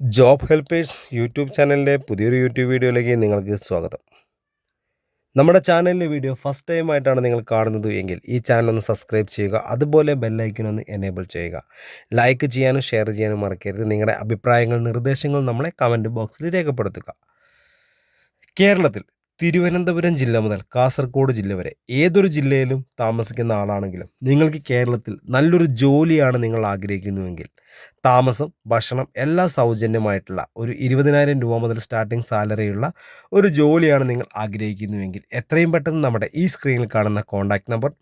Job helpers YouTube ചാനലിന്റെ പുതിയൊരു YouTube വീഡിയോയിലേക്ക് നിങ്ങൾക്ക് സ്വാഗതം. നമ്മുടെ ചാനലിലെ വീഡിയോ ഫസ്റ്റ് ടൈം ആയിട്ടാണ് നിങ്ങൾ കാണുന്നത് എങ്കിൽ ഈ ചാനൽ ഒന്ന് സബ്സ്ക്രൈബ് ചെയ്യുക അതുപോലെ ബെല്ലൈക്കൺ ഒന്ന് എനേബിൾ ചെയ്യുക. ലൈക്ക് ചെയ്യാനും ഷെയർ ചെയ്യാനും മറക്കരുത്. നിങ്ങളുടെ അഭിപ്രായങ്ങൾ നിർദ്ദേശങ്ങൾ നമ്മളെ കമന്റ് ബോക്സിൽ രേഖപ്പെടുത്തുക. കേരളത്തിൽ തിരുവനന്തപുരം ജില്ല മുതൽ കാസർഗോഡ് ജില്ല വരെ ഏതൊരു ജില്ലയിലും താമസിക്കുന്ന ആളാണെങ്കിലും നിങ്ങൾക്ക് കേരളത്തിൽ നല്ലൊരു ജോലിയാണ് നിങ്ങൾ ആഗ്രഹിക്കുന്നുവെങ്കിൽ താമസം ഭക്ഷണം എല്ലാം സൗജന്യമായിട്ടുള്ള ഒരു ഇരുപതിനായിരം രൂപ മുതൽ സ്റ്റാർട്ടിംഗ് സാലറിയുള്ള ഒരു ജോലിയാണ് നിങ്ങൾ ആഗ്രഹിക്കുന്നുവെങ്കിൽ എത്രയും പെട്ടെന്ന് നമ്മുടെ ഈ സ്ക്രീനിൽ കാണുന്ന കോൺടാക്റ്റ് നമ്പർ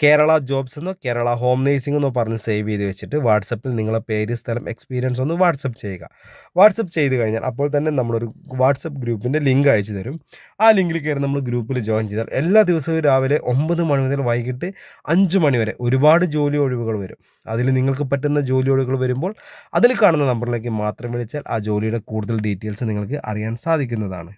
കേരള ജോബ്സ് എന്നോ കേരള ഹോം നേഴ്സിംഗ് എന്നോ പറഞ്ഞ് സേവ് ചെയ്ത് വെച്ചിട്ട് വാട്സപ്പിൽ നിങ്ങളെ പേര് സ്ഥലം എക്സ്പീരിയൻസ് ഒന്ന് വാട്സപ്പ് ചെയ്യുക. വാട്സപ്പ് ചെയ്ത് കഴിഞ്ഞാൽ അപ്പോൾ തന്നെ നമ്മളൊരു വാട്സപ്പ് ഗ്രൂപ്പിന്റെ ലിങ്ക് അയച്ചു തരും. ആ ലിങ്കിൽ കയറി നമ്മൾ ഗ്രൂപ്പിൽ ജോയിൻ ചെയ്താൽ എല്ലാ ദിവസവും രാവിലെ ഒമ്പത് മണി മുതൽ വൈകിട്ട് അഞ്ച് മണി വരെ ഒരുപാട് ജോലി ഒഴിവുകൾ വരും. അതിൽ നിങ്ങൾക്ക് പറ്റുന്ന ജോലി ഒഴിവുകൾ വരുമ്പോൾ അതിൽ കാണുന്ന നമ്പറിലേക്ക് മാത്രം വിളിച്ചാൽ ആ ജോലിയുടെ കൂടുതൽ ഡീറ്റെയിൽസ് നിങ്ങൾക്ക് അറിയാൻ സാധിക്കുന്നതാണ്.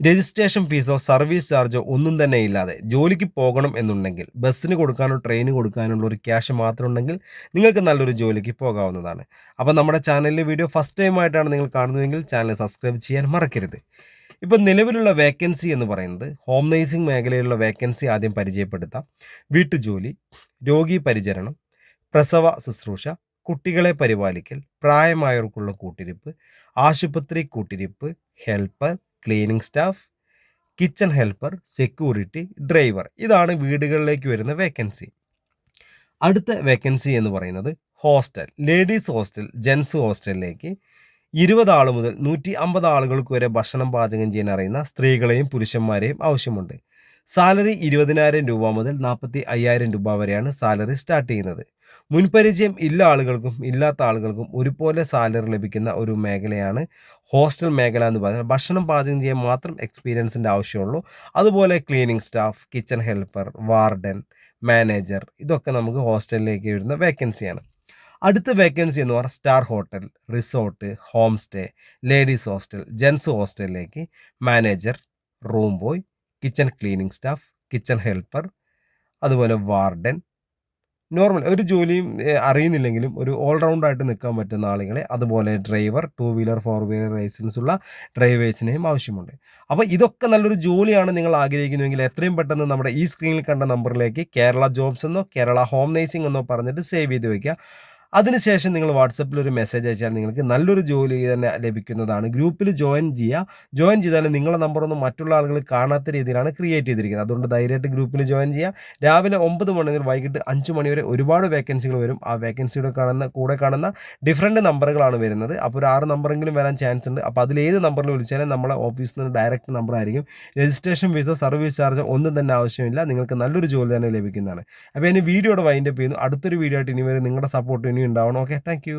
രജിസ്ട്രേഷൻ ഫീസോ സർവീസ് ചാർജോ ഒന്നും തന്നെ ഇല്ലാതെ ജോലിക്ക് പോകണം എന്നുണ്ടെങ്കിൽ ബസ്സിന് കൊടുക്കാനോ ട്രെയിന് കൊടുക്കാനുള്ള ഒരു ക്യാഷ് മാത്രം ഉണ്ടെങ്കിൽ നിങ്ങൾക്ക് നല്ലൊരു ജോലിക്ക് പോകാവുന്നതാണ്. അപ്പോൾ നമ്മുടെ ചാനലിലെ വീഡിയോ ഫസ്റ്റ് ടൈം ആയിട്ടാണ് നിങ്ങൾ കാണുന്നതെങ്കിൽ ചാനൽ സബ്സ്ക്രൈബ് ചെയ്യാൻ മറക്കരുത്. ഇപ്പോൾ നിലവിലുള്ള വേക്കൻസി എന്ന് പറയുന്നത് ഹോം നേഴ്സിംഗ് മേഖലയിലുള്ള വേക്കൻസി ആദ്യം പരിചയപ്പെടുത്താം. വീട്ടുജോലി രോഗി പരിചരണം പ്രസവ ശുശ്രൂഷ കുട്ടികളെ പരിപാലിക്കൽ പ്രായമായവർക്കുള്ള കൂട്ടിരിപ്പ് ആശുപത്രി കൂട്ടിരിപ്പ് helper cleaning staff kitchen helper security driver ഇതാണ് വീടുകളിലേക്ക് വരുന്ന വേക്കൻസി അടുത്ത വേക്കൻസി എന്ന് പറയുന്നത് ഹോസ്റ്റൽ ലേഡീസ് ഹോസ്റ്റൽ ജെൻസ് ഹോസ്റ്റലിലേക്ക് ഇരുപത് ആൾ മുതൽ നൂറ്റി അമ്പത് ആളുകൾക്ക് വരെ ഭക്ഷണം പാചകം ചെയ്യാൻ അറിയുന്ന സ്ത്രീകളെയും പുരുഷന്മാരെയും ആവശ്യമുണ്ട്. സാലറി ഇരുപതിനായിരം രൂപ മുതൽ നാൽപ്പത്തി അയ്യായിരം രൂപ വരെയാണ് സാലറി സ്റ്റാർട്ട് ചെയ്യുന്നത്. മുൻപരിചയം ഇല്ല ആളുകൾക്കും ഇല്ലാത്ത ആളുകൾക്കും ഒരുപോലെ സാലറി ലഭിക്കുന്ന ഒരു മേഖലയാണ് ഹോസ്റ്റൽ മേഖല എന്ന് പറയുന്നത്. ഭക്ഷണം പാചകം ചെയ്യാൻ മാത്രം എക്സ്പീരിയൻസിന്റെ ആവശ്യമുള്ളൂ. അതുപോലെ cleaning staff kitchen helper warden manager ഇതൊക്കെ നമുക്ക് ഹോസ്റ്റലിലേക്ക് വരുന്ന വേക്കൻസിയാണ്. അടുത്ത വേക്കൻസി എന്ന് പറഞ്ഞാൽ star hotel resort home stay ladies hostel gents ഹോസ്റ്റലിലേക്ക് manager room boy kitchen cleaning staff kitchen helper അതുപോലെ വാർഡൻ നോർമൽ ഒരു ജോലിയും അറിയുന്നില്ലെങ്കിലും ഒരു ഓൾറൗണ്ട് ആയിട്ട് നിൽക്കാൻ പറ്റുന്ന ആളുകളെ അതുപോലെ driver two wheeler four wheeler licence ഉള്ള ഡ്രൈവേഴ്സിനെയും ആവശ്യമുണ്ട്. അപ്പോൾ ഇതൊക്കെ നല്ലൊരു ജോലിയാണ് നിങ്ങൾ ആഗ്രഹിക്കുന്നുവെങ്കിൽ എത്രയും പെട്ടെന്ന് നമ്മുടെ ഈ സ്ക്രീനിൽ കണ്ട നമ്പറിലേക്ക് കേരള ജോബ്സ് എന്നോ കേരള ഹോം നേഴ്സിംഗ് എന്നോ പറഞ്ഞിട്ട് സേവ് ചെയ്ത് വയ്ക്കുക അതിനുശേഷം നിങ്ങൾ വാട്സപ്പിൽ ഒരു മെസ്സേജ് അയച്ചാൽ നിങ്ങൾക്ക് നല്ലൊരു ജോലി തന്നെ ലഭിക്കുന്നതാണ്. ഗ്രൂപ്പിൽ ജോയിൻ ചെയ്യുക ജോയിൻ ചെയ്താൽ നിങ്ങളുടെ നമ്പറൊന്നും മറ്റുള്ള ആളുകൾ കാണാത്ത രീതിയിലാണ് ക്രിയേറ്റ് ചെയ്തിരിക്കുന്നത്. അതുകൊണ്ട് ധൈര്യമായിട്ട് ഗ്രൂപ്പിൽ ജോയിൻ ചെയ്യുക രാവിലെ ഒമ്പത് മണി മുതൽ വൈകിട്ട് അഞ്ച് മണി വരെ ഒരുപാട് വേക്കൻസികൾ വരും. ആ വേക്കൻസിയുടെ കാണുന്ന കൂടെ കാണുന്ന ഡിഫറെന്റ് നമ്പറുകളാണ് വരുന്നത്. അപ്പോൾ ഒരു ആറ് നമ്പറെങ്കിലും വരാൻ ചാൻസ് ഉണ്ട്. അപ്പോൾ അതിൽ ഏത് നമ്പറിൽ വിളിച്ചാലും നമ്മളെ ഓഫീസിൽ നിന്ന് ഡയറക്റ്റ് നമ്പർ ആയിരിക്കും. രജിസ്ട്രേഷൻ ഫീസോ സർവീസ് ചാർജോ ഒന്നും തന്നെ ആവശ്യമില്ല. നിങ്ങൾക്ക് നല്ലൊരു ജോലി തന്നെ ലഭിക്കുന്നതാണ്. അപ്പോൾ ഇനി വീഡിയോയുടെ വൈൻഡപ്പ് ചെയ്യുന്നു. അടുത്തൊരു വീഡിയോ ആയിട്ട് ഇനി വരെ നിങ്ങളുടെ സപ്പോർട്ട് ഇനി ഉണ്ടാവണം. Okay thank